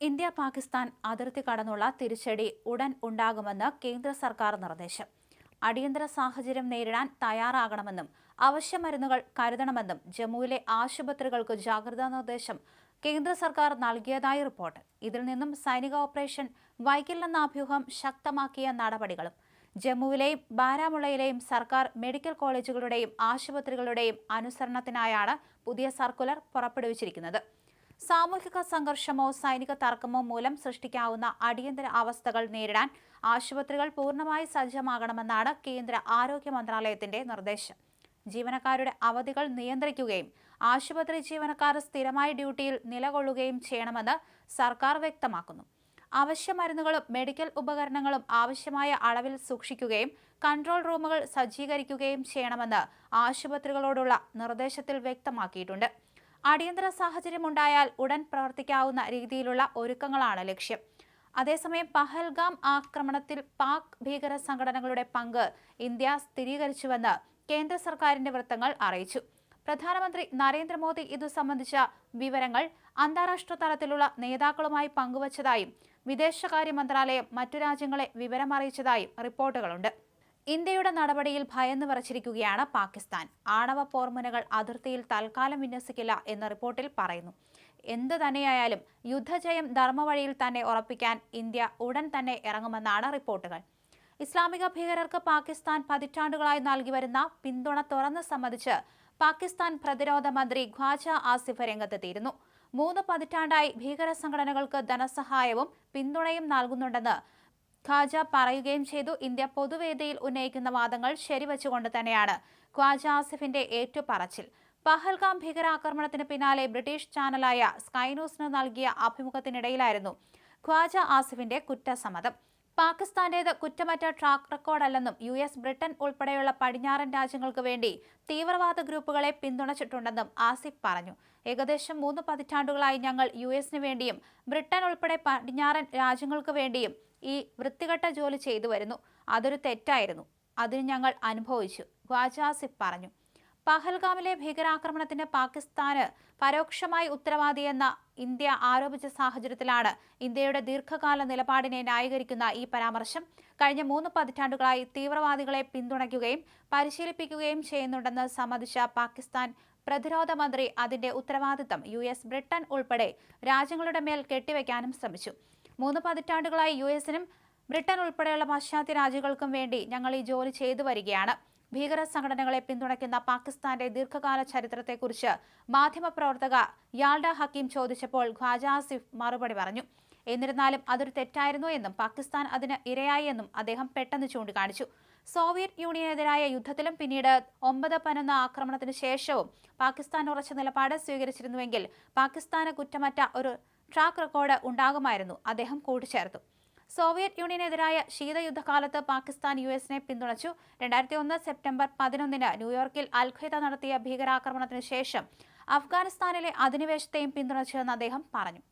India Pakistan അതിർത്തി കടന്നുള്ള തിരിച്ചടി ഉടൻ ഉണ്ടാകുമെന്ന് കേന്ദ്ര സർക്കാർ നിർദ്ദേശം. അടിയന്തര സാഹചര്യം നേരിടാൻ തയ്യാറാകണമെന്നും അവശ്യ മരുന്നുകൾ കരുതണമെന്നും ജമ്മുവിലെ ആശുപത്രികൾക്ക് ജാഗ്രതാ നിർദ്ദേശം കേന്ദ്ര സർക്കാർ നൽകിയതായി റിപ്പോർട്ട്. ഇതിൽ നിന്നും സൈനിക ഓപ്പറേഷൻ വൈകില്ലെന്ന അഭ്യൂഹം ശക്തമാക്കിയ നടപടികളും ജമ്മുവിലെയും ബാരാമുള്ളയിലെയും സർക്കാർ മെഡിക്കൽ കോളേജുകളുടെയും ആശുപത്രികളുടെയും അനുസരണത്തിനായാണ് പുതിയ സർക്കുലർ പുറപ്പെടുവിച്ചിരിക്കുന്നത്. സാമൂഹിക സംഘർഷമോ സൈനിക തർക്കമോ മൂലം സൃഷ്ടിക്കാവുന്ന അടിയന്തര അവസ്ഥകൾ നേരിടാൻ ആശുപത്രികൾ പൂർണമായി സജ്ജമാകണമെന്നാണ് കേന്ദ്ര ആരോഗ്യ മന്ത്രാലയത്തിന്റെ നിർദ്ദേശം. ജീവനക്കാരുടെ അവധികൾ നിയന്ത്രിക്കുകയും ആശുപത്രി ജീവനക്കാർ സ്ഥിരമായി ഡ്യൂട്ടിയിൽ നിലകൊള്ളുകയും ചെയ്യണമെന്ന് സർക്കാർ വ്യക്തമാക്കുന്നു. അവശ്യ മരുന്നുകളും മെഡിക്കൽ ഉപകരണങ്ങളും ആവശ്യമായ അളവിൽ സൂക്ഷിക്കുകയും കൺട്രോൾ റൂമുകൾ സജ്ജീകരിക്കുകയും ചെയ്യണമെന്ന് ആശുപത്രികളോടുള്ള നിർദ്ദേശത്തിൽ വ്യക്തമാക്കിയിട്ടുണ്ട്. അടിയന്തര സാഹചര്യമുണ്ടായാൽ ഉടൻ പ്രവർത്തിക്കാവുന്ന രീതിയിലുള്ള ഒരുക്കങ്ങളാണ് ലക്ഷ്യം. അതേസമയം പഹൽഗാം ആക്രമണത്തിൽ പാക് ഭീകര സംഘടനകളുടെ പങ്ക് ഇന്ത്യ സ്ഥിരീകരിച്ചുവെന്ന് കേന്ദ്ര സർക്കാരിന്റെ വൃത്തങ്ങൾ അറിയിച്ചു. പ്രധാനമന്ത്രി നരേന്ദ്രമോദി ഇതു സംബന്ധിച്ച വിവരങ്ങൾ അന്താരാഷ്ട്ര തലത്തിലുള്ള നേതാക്കളുമായി പങ്കുവച്ചതായും വിദേശകാര്യ മന്ത്രാലയം മറ്റു രാജ്യങ്ങളെ വിവരമറിയിച്ചതായും റിപ്പോർട്ടുകളുണ്ട്. ഇന്ത്യയുടെ നടപടിയിൽ ഭയന്ന് വരച്ചിരിക്കുകയാണ് പാകിസ്ഥാൻ. ആണവ പോർമുനകൾ അതിർത്തിയിൽ തൽക്കാലം വിന്യസിക്കില്ല എന്ന റിപ്പോർട്ടിൽ പറയുന്നു. എന്തു തന്നെയായാലും യുദ്ധജയം ധർമ്മവഴിയിൽ തന്നെ ഉറപ്പിക്കാൻ ഇന്ത്യ ഉടൻ തന്നെ ഇറങ്ങുമെന്നാണ് റിപ്പോർട്ടുകൾ. ഇസ്ലാമിക ഭീകരർക്ക് പാകിസ്ഥാൻ പതിറ്റാണ്ടുകളായി നൽകി വരുന്ന പിന്തുണ തുറന്ന് സമ്മതിച്ച് പാകിസ്ഥാൻ പ്രതിരോധ മന്ത്രി ഖ്വാജ ആസിഫ് രംഗത്തെത്തിയിരുന്നു. മൂന്ന് പതിറ്റാണ്ടായി ഭീകര സംഘടനകൾക്ക് ധനസഹായവും പിന്തുണയും നൽകുന്നുണ്ടെന്ന് ഖാജ പറയുകയും ചെയ്തു. ഇന്ത്യ പൊതുവേദിയിൽ ഉന്നയിക്കുന്ന വാദങ്ങൾ ശരിവച്ചുകൊണ്ട് തന്നെയാണ് ഖ്വാജ ആസിഫിന്റെ ഏറ്റുപറച്ചിൽ. പഹൽഗാം ഭീകരാക്രമണത്തിന് പിന്നാലെ ബ്രിട്ടീഷ് ചാനലായ സ്കൈ ന്യൂസിന് നൽകിയ അഭിമുഖത്തിനിടയിലായിരുന്നു ഖ്വാജ ആസിഫിന്റെ കുറ്റസമ്മതം. പാകിസ്ഥാന്റേത് കുറ്റമറ്റ ട്രാക്ക് റെക്കോർഡല്ലെന്നും യു എസ് ബ്രിട്ടൻ ഉൾപ്പെടെയുള്ള പടിഞ്ഞാറൻ രാജ്യങ്ങൾക്ക് വേണ്ടി തീവ്രവാദ ഗ്രൂപ്പുകളെ പിന്തുണച്ചിട്ടുണ്ടെന്നും ആസിഫ് പറഞ്ഞു. ഏകദേശം മൂന്ന് പതിറ്റാണ്ടുകളായി ഞങ്ങൾ യു എസിന് വേണ്ടിയും ബ്രിട്ടൻ ഉൾപ്പെടെ പടിഞ്ഞാറൻ രാജ്യങ്ങൾക്ക് വേണ്ടിയും ഈ വൃത്തികെട്ട ജോലി ചെയ്തു വരുന്നു അതൊരു തെറ്റായിരുന്നു. അതിന് ഞങ്ങൾ അനുഭവിച്ചു ഖ്വാജ ആസിഫ് പറഞ്ഞു. പഹൽഗാമിലെ ഭീകരാക്രമണത്തിന് പാകിസ്ഥാന് പരോക്ഷമായി ഉത്തരവാദിയെന്ന ഇന്ത്യ ആരോപിച്ച സാഹചര്യത്തിലാണ് ഇന്ത്യയുടെ ദീർഘകാല നിലപാടിനെ ന്യായീകരിക്കുന്ന ഈ പരാമർശം കഴിഞ്ഞ മൂന്ന് പതിറ്റാണ്ടുകളായി തീവ്രവാദികളെ പിന്തുണയ്ക്കുകയും പരിശീലിപ്പിക്കുകയും ചെയ്യുന്നുണ്ടെന്ന് സമ്മതിച്ച പാകിസ്ഥാൻ പ്രതിരോധ മന്ത്രി അതിന്റെ ഉത്തരവാദിത്തം യു എസ് ബ്രിട്ടൻ ഉൾപ്പെടെ രാജ്യങ്ങളുടെ മേൽ കെട്ടിവെക്കാനും ശ്രമിച്ചു. മൂന്ന് പതിറ്റാണ്ടുകളായി യു എസിനും ബ്രിട്ടൻ ഉൾപ്പെടെയുള്ള പാശ്ചാത്യ രാജ്യങ്ങൾക്കും വേണ്ടി ഞങ്ങൾ ഈ ജോലി ചെയ്തു വരികയാണ്. ഭീകര സംഘടനകളെ പിന്തുണയ്ക്കുന്ന പാകിസ്ഥാന്റെ ദീർഘകാല ചരിത്രത്തെക്കുറിച്ച് മാധ്യമപ്രവർത്തക യാൽഡ ഹക്കീം ചോദിച്ചപ്പോൾ ഖ്വാജ ആസിഫ് മറുപടി പറഞ്ഞു എന്നിരുന്നാലും അതൊരു തെറ്റായിരുന്നു എന്നും പാകിസ്ഥാൻ അതിന് ഇരയായി എന്നും അദ്ദേഹം പെട്ടെന്ന് ചൂണ്ടിക്കാണിച്ചു. സോവിയറ്റ് യൂണിയനെതിരായ യുദ്ധത്തിലും പിന്നീട് ഒമ്പത് പനെന്ന ആക്രമണത്തിന് ശേഷവും പാകിസ്ഥാൻ ഉറച്ച നിലപാട് സ്വീകരിച്ചിരുന്നുവെങ്കിൽ പാകിസ്ഥാന് കുറ്റമറ്റ ഒരു ട്രാക്ക് റെക്കോർഡ് ഉണ്ടാകുമായിരുന്നു അദ്ദേഹം കൂട്ടിച്ചേർത്തു. സോവിയറ്റ് യൂണിയനെതിരായ ശീതയുദ്ധകാലത്ത് പാകിസ്ഥാൻ യു എസിനെ പിന്തുണച്ചു. രണ്ടായിരത്തി ഒന്ന് സെപ്റ്റംബർ പതിനൊന്നിന് ന്യൂയോർക്കിൽ അൽഖയ്ദ നടത്തിയ ഭീകരാക്രമണത്തിന് ശേഷം അഫ്ഗാനിസ്ഥാനിലെ അധിനിവേശത്തെയും പിന്തുണച്ചുവെന്ന് അദ്ദേഹം പറഞ്ഞു.